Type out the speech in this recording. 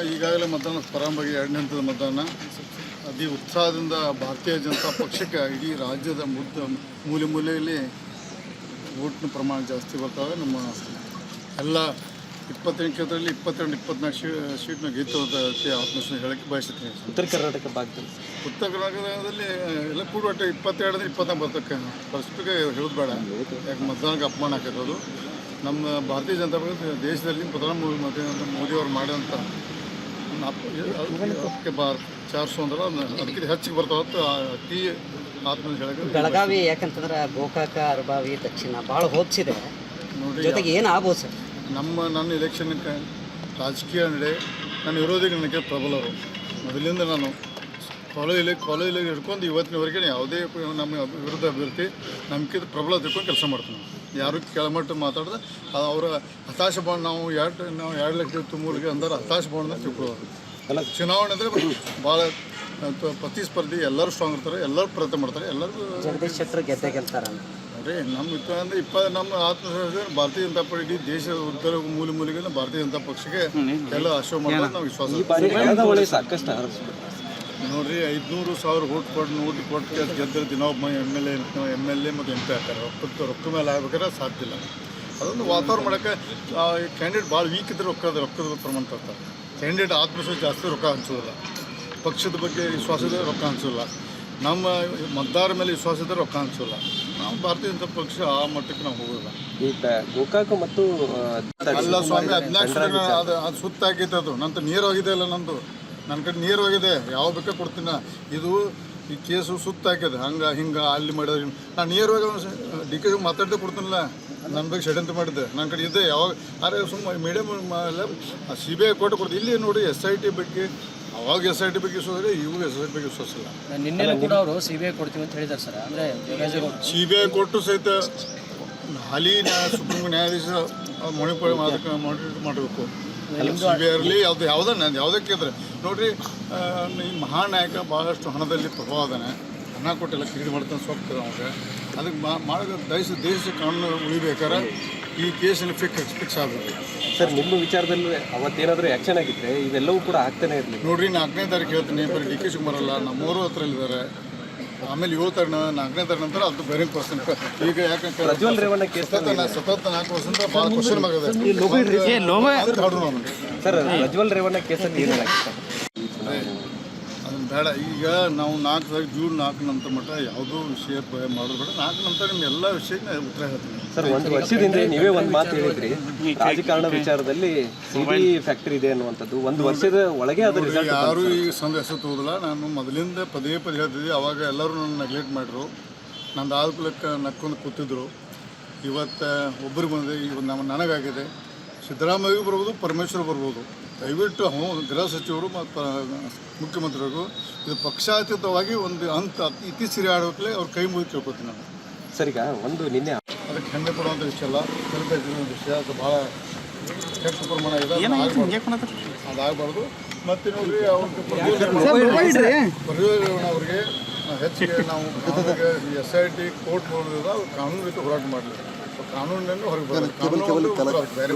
ಈಗಾಗಲೇ ಮತದಾನ ಪ್ರಾರಂಭವಾಗಿ ಎರಡನೇ ಹಂತದ ಮತದಾನ. ಅತಿ ಉತ್ಸಾಹದಿಂದ ಭಾರತೀಯ ಜನತಾ ಪಕ್ಷಕ್ಕೆ ಇಡೀ ರಾಜ್ಯದ ಮುದ್ದ ಮೂಲೆ ಮೂಲೆಯಲ್ಲಿ ಓಟ್ನ ಪ್ರಮಾಣ ಜಾಸ್ತಿ ಬರ್ತಾವೆ ನಮ್ಮ ಎಲ್ಲ ಇಪ್ಪತ್ತೆಂಟು ಕ್ಷೇತ್ರದಲ್ಲಿ ಇಪ್ಪತ್ತೆರಡು ಇಪ್ಪತ್ನಾಲ್ಕು ಶೀ ಸೀಟ್ನ ಗೆದ್ದು ಆತ್ಮವಿಶ್ವಾಸ ಹೇಳಕ್ಕೆ ಬಯಸುತ್ತೇನೆ. ಉತ್ತರ ಕರ್ನಾಟಕ ಭಾಗದಲ್ಲಿ. ಉತ್ತರ ಕರ್ನಾಟಕದಲ್ಲಿ ಎಲ್ಲ ಕೂಡ ಒಟ್ಟು ಇಪ್ಪತ್ತೆರಡರಿಂದ ಇಪ್ಪತ್ನಾಲ್ಕು ಬರ್ತಕ್ಕ ಫಸ್ಟಿಗೆ ಹೇಳೋದು ಬೇಡ ಯಾಕೆ ಮತದಾನಕ್ಕೆ ಅಪಮಾನ ಅದು ನಮ್ಮ ಭಾರತೀಯ ಜನತಾ ಪಕ್ಷ ದೇಶದಲ್ಲಿ ಪ್ರಧಾನಿ ಮೋದಿ ಮೋದಿಯವರು ಮಾಡಿದಂಥ ಅದಕ್ಕೆ ಬಾರ್ ಚಾರ್ ಸೋ ಅಂದ್ರೆ ಅದಕ್ಕಿಂತ ಹೆಚ್ಚಿಗೆ ಬರ್ತಾವತ್ತು ಅತಿ ಆತ್ಮ ಹೇಳಕ್ಕೆ ಬೆಳಗಾವಿ ಯಾಕಂತಂದ್ರೆ ಗೋಕಾಕ ಅರಬಾವಿ ದಕ್ಷಿಣ ಭಾಳ ಹೋಪ್ಸಿದೆ ನೋಡಿ ಜೊತೆಗೆ ಏನು ಆಗ್ಬೋದು ಸರ್? ನಮ್ಮ ನನ್ನ ಎಲೆಕ್ಷನ್ ರಾಜಕೀಯ ನಡೆ ನನ್ನ ವಿರೋಧಿಗಳಿಗೆ ಪ್ರಬಲರು. ಮೊದಲಿಂದ ನಾನು ಕಾಲೇಜಲ್ಲಿ ಕಾಲೇಜಲ್ಲಿ ಹಿಡ್ಕೊಂಡು ಇವತ್ತಿನವರೆಗೆ ಯಾವುದೇ ನಮ್ಮ ವಿರುದ್ಧ ಅಭ್ಯರ್ಥಿ ನಂಬಿಕೆ ಪ್ರಬಲ ತಿಳ್ಕೊಂಡು ಕೆಲಸ ಮಾಡ್ತೀನಿ ಯಾರು ಕೆಳಮಟ್ಟ ಮಾತಾಡಿದ್ರೆ ಅದು ಅವರ ಹತಾಶ ಬಾಂಡ್ ನಾವು ಎರಡು ನಾವು ಎರಡು ಲಕ್ಷ ತುಂಬಲಿಗೆ ಅಂದ್ರೆ ಹತಾಶ ಬಾಂಡ್ನ ತಿಳ್ಕೊಳ್ಳೋದು ಅಲ್ಲ. ಚುನಾವಣೆ ಅಂದರೆ ಭಾಳ ಪ್ರತಿಸ್ಪರ್ಧಿ ಎಲ್ಲರೂ ಸ್ಟ್ರಾಂಗ್ ಇರ್ತಾರೆ ಎಲ್ಲರೂ ಪ್ರಯತ್ನ ಮಾಡ್ತಾರೆ ಎಲ್ಲರೂ ಜಗದೀಶ್ ಶೆಟ್ಟರ್ ಗೆದ್ದೆ ಗೆಲ್ತಾರೆ ಅದೇ ನಮ್ಮ ಇತ್ತು ಅಂದ್ರೆ ಇಪ್ಪ ನಮ್ಮ ಆತ್ಮವಿಶ್ವಾಸ ಭಾರತೀಯ ಜನತಾ ಪಾರ್ಟಿ ಇಡೀ ದೇಶದ ಉತ್ತರ ಮೂಲೆ ಮೂಲೆಗೆ ಭಾರತೀಯ ಜನತಾ ಪಕ್ಷಕ್ಕೆ ಎಲ್ಲ ಆಶ್ರಯ ಮಾಡೋದು ನಾವು ವಿಶ್ವಾಸ ಸಾಕಷ್ಟು ನೋಡ್ರಿ ಐದುನೂರು ಸಾವಿರ ಓಟ್ ಕೊಟ್ಟು ನೋಟ್ ಕೊಟ್ಟು ಗೆದ್ದರೆ ದಿನ ಒಬ್ಬ M L A M L A ಮತ್ತು ಎಂ ಪಿ ಆಗ್ತಾರೆ ರೊಕ್ಕದ ರೊಕ್ಕ ಮೇಲೆ ಆಗ್ಬೇಕಾದ್ರೆ ಸಾಧ್ಯ ಇಲ್ಲ. ಅದೊಂದು ವಾತಾವರಣ ಮಾಡೋಕ್ಕೆ ಕ್ಯಾಂಡಿಡೇಟ್ ಭಾಳ ವೀಕ್ ಇದ್ದರೆ ರೊಕ್ಕದ ರೊಕ್ಕದ ಪ್ರಮಾಣ ತರ್ತಾರೆ. ಕ್ಯಾಂಡಿಡೇಟ್ ಆತ್ಮವಿಶ್ವಾಸ ಜಾಸ್ತಿ ರೊಕ್ಕ ಹಂಚೋದಿಲ್ಲ ಪಕ್ಷದ ಬಗ್ಗೆ ವಿಶ್ವಾಸ ಇದ್ದರೆ ರೊಕ್ಕ ಹಂಚೋಲ್ಲ ನಮ್ಮ ಮತದಾರ ಮೇಲೆ ವಿಶ್ವಾಸ ಇದ್ದರೆ ರೊಕ್ಕ ಹಂಚೋಲ್ಲ ನಾವು ಭಾರತೀಯ ಜನತಾ ಪಕ್ಷ ಆ ಮಟ್ಟಕ್ಕೆ ನಾವು ಹೋಗೋಲ್ಲ ಗೋಕಾಕ ಮತ್ತು ಅಲ್ಲ ಸ್ವಾಮಿ ಹದಿನಾಲ್ಕು ಅದು ಅದು ಸುತ್ತ ಆಗೈತೆ ಅದು ನಂತರ ನೀರು ಹೋಗಿದೆ ಅಲ್ಲ ನಂದು. ನನ್ನ ಕಡೆ ನೀರು ಹೋಗಿದೆ. ಯಾವ ಬೇಕೋ ಕೊಡ್ತೀನಿ? ಇದು ಈ ಕೇಸು ಸುತ್ತ ಹಾಕಿದೆ ಹಂಗೆ ಹಿಂಗೆ ಅಲ್ಲಿ ಮಾಡಿದ್ರೆ ನಾನು ನೀರು ಹೋಗಿ ಡಿ ಕೆ ಮಾತಾಡ್ದೆ ಕೊಡ್ತೀನಲ್ಲ? ನನ್ನ ಬಗ್ಗೆ ಷಡ್ಯಂತ್ರ ಮಾಡಿದ್ದೆ. ನನ್ನ ಕಡೆ ಇದೆ. ಯಾವಾಗ ಅರೆ ಸುಮ್ಮ medium C B I court ಕೊಡ್ತೀವಿ ಇಲ್ಲಿ ನೋಡಿ ಎಸ್ ಐ ಟಿ ಬಗ್ಗೆ ಅವಾಗ ಎಸ್ ಐ ಟಿ ಬಗ್ಗೆ ವಿಶ್ವಾಸ ಇವಾಗ ಎಸ್ ಐ ಟಿ ಬಗ್ಗೆ ವಿಶ್ವಾಸ ಇಲ್ಲ ನಿನ್ನೆನೂ ಕೂಡ ಅವರು ಸಿ ಬಿ ಐ ಕೊಡ್ತೀವಿ ಅಂತ ಹೇಳಿದ್ದಾರೆ ಸರ್. ಅಂದರೆ ಸಿ ಬಿ ಐ ಕೊಟ್ಟು ಸಹಿತ ಹಾಲಿ ಸುಪ್ರೀಂ ಕೋರ್ಟ್ ನ್ಯಾಯಾಧೀಶ ಮಣಿಪುರ ಅದಕ್ಕೆ ಮಾಡಬೇಕು. ಸಿ ಬಿ ಇರಲಿ ಯಾವ್ದು ಯಾವುದೇ ನಾನು ಯಾವುದೇ ಕೇಳಿದ್ರೆ ನೋಡ್ರಿ ಈ ಮಹಾನಾಯಕ ಭಾಳಷ್ಟು ಹಣದಲ್ಲಿ ಪ್ರಭಾವ ಅದಾನೆ ಹಣ ಕೊಟ್ಟೆಲ್ಲ ಕ್ರೀಡೆ ಮಾಡ್ತಾನೆ ಸೊಪ್ಪು ಅವಾಗ ಅದಕ್ಕೆ ಮಾ ಮಾಡೋ ದೇಶ ದೇಶ ಕಾನೂನು ಉಳಿಬೇಕಾರೆ ಈ ಕೇಸಲ್ಲಿ ಫಿಕ್ಸ್ ಫಿಕ್ಸ್ ಆಗಬೇಕು. ಸರ್ ನಿಮ್ಮ ವಿಚಾರದಲ್ಲಿ ಅವತ್ತೇನಾದರೂ ಆ್ಯಕ್ಷನ್ ಆಗಿದ್ದರೆ ಇವೆಲ್ಲವೂ ಕೂಡ ಆಗ್ತಾನೆ ಇರಲಿ. ನೋಡ್ರಿ ನಾಲ್ಕನೇ ತಾರೀಕು ಹೇಳ್ತೀನಿ ಬರೀ ಡಿ ಕೆ ಶಿವಕುಮಾರ್ ಅಲ್ಲ ನಮ್ಮೂರು ಹತ್ರ ಇದ್ದಾರೆ ಆಮೇಲೆ ಏಳು ತರಣ ನಾಲ್ಕನೇ ತರಣ ನಂತರ ಅದು ಬೇರೆ ಕ್ವಶನ್ ಈಗ ಯಾಕಂದ್ರೆ ಪ್ರಜ್ವಲ್ ರೇವಣ್ಣ ಕೇಸ್ ಸತತ ನಾಲ್ಕು ವರ್ಷದಿಂದ ಭಾಳ ಕ್ವಶನ್ ಹಾಡು ಸರ್ ಪ್ರಜ್ವಲ್ ರೇವಣ್ಣ ಕೇಸಲ್ಲಿ ಏನಾಗಿತ್ತು ಅದನ್ನ ಬೇಡ. ಈಗ ನಾವು ನಾಲ್ಕು ಜೂನ್ ನಾಲ್ಕು ನಂತರ ಮಟ್ಟ ಯಾವುದೋ ವಿಷಯ ಮಾಡೋದು ಬೇಡ. ನಾಲ್ಕು ನಂತರ ನಿಮ್ಮ ಎಲ್ಲ ವಿಷಯಕ್ಕೆ ಉತ್ತರ ಹೇಳ್ತೀನಿ. ಸರ್ ಒಂದು ವರ್ಷದಿಂದ ನೀವೇ ಒಂದು ಮಾತು ಹೇಳಿದ್ರಿ. ರಾಜಕಾರಣ ವಿಚಾರದಲ್ಲಿ ಸಿಡಿ ಫ್ಯಾಕ್ಟರಿ ಇದೆ ಅನ್ನುವಂಥದ್ದು. ಒಂದು ವರ್ಷದ ಒಳಗೆ ಅದು ರಿಸಲ್ಟ್ ಯಾರು ಈಗ ಸಂದೇಶ ತೋದಿಲ್ಲ ನಾನು ಮೊದಲಿಂದ ಪದೇ ಪದೇ ಹೇಳ್ತಿದ್ದೆ. ಅವಾಗ ಎಲ್ಲರೂ ನನ್ನ ನೆಗ್ಲೆಕ್ಟ್ ಮಾಡಿದ್ರು ನಂದು ಆದ್ಕೂಲಕ್ಕೆ ನಕ್ಕೊಂಡು ಕೂತಿದ್ರು. ಇವತ್ತು ಒಬ್ಬರು ಬಂದಿದೆ. ಈಗ ನಮ್ಮ ನನಗಾಗಿದೆ. ಸಿದ್ದರಾಮಯ್ಯ ಬರ್ಬೋದು ಪರಮೇಶ್ವರ್ ಬರ್ಬೋದು. ದಯವಿಟ್ಟು ಹ್ಞೂ ಗೃಹ ಸಚಿವರು ಮತ್ತು ಮುಖ್ಯಮಂತ್ರಿಗಳು ಇದು ಪಕ್ಷಾತೀತವಾಗಿ ಒಂದು ಹಂತ ಇತ್ತೀಚೆಗೆ ಆಡೋಕ್ಲೆ ಅವ್ರು ಕೈ ಮುಗಿದು ಕೇಳ್ಕೊತೀನಿ ನಾನು. ಸರಿಗ? ಒಂದು ನಿನ್ನೆ ಅದಕ್ಕೆ ಹೆಮ್ಮೆ ಕೊಡುವಂಥ ವಿಷಯ ಅಲ್ಲ. ಕಲಿತಾ ವಿಷಯ ಅದು ಭಾಳ ಕೆಟ್ಟ ಪ್ರಮಾಣ ಇದೆ ಅದಾಗಬಾರ್ದು. ಮತ್ತು ನೋಡ್ರಿ ಅವ್ರಿಗೆ ಅವರಿಗೆ ಹೆಚ್ಚಿಗೆ ನಾವು ಎಸ್ ಐ ಟಿ ಕೋರ್ಟ್ ನೋಡಿದ್ರೆ ಅವ್ರು ಕಾನೂನು ರೀತಿ ಹೋರಾಟ ಮಾಡಲಿ. ಕಾನೂನಿನಲ್ಲಿ ಹೊರಗೆ ಬರೋದು ಕಾನೂನು ಬೇರೆ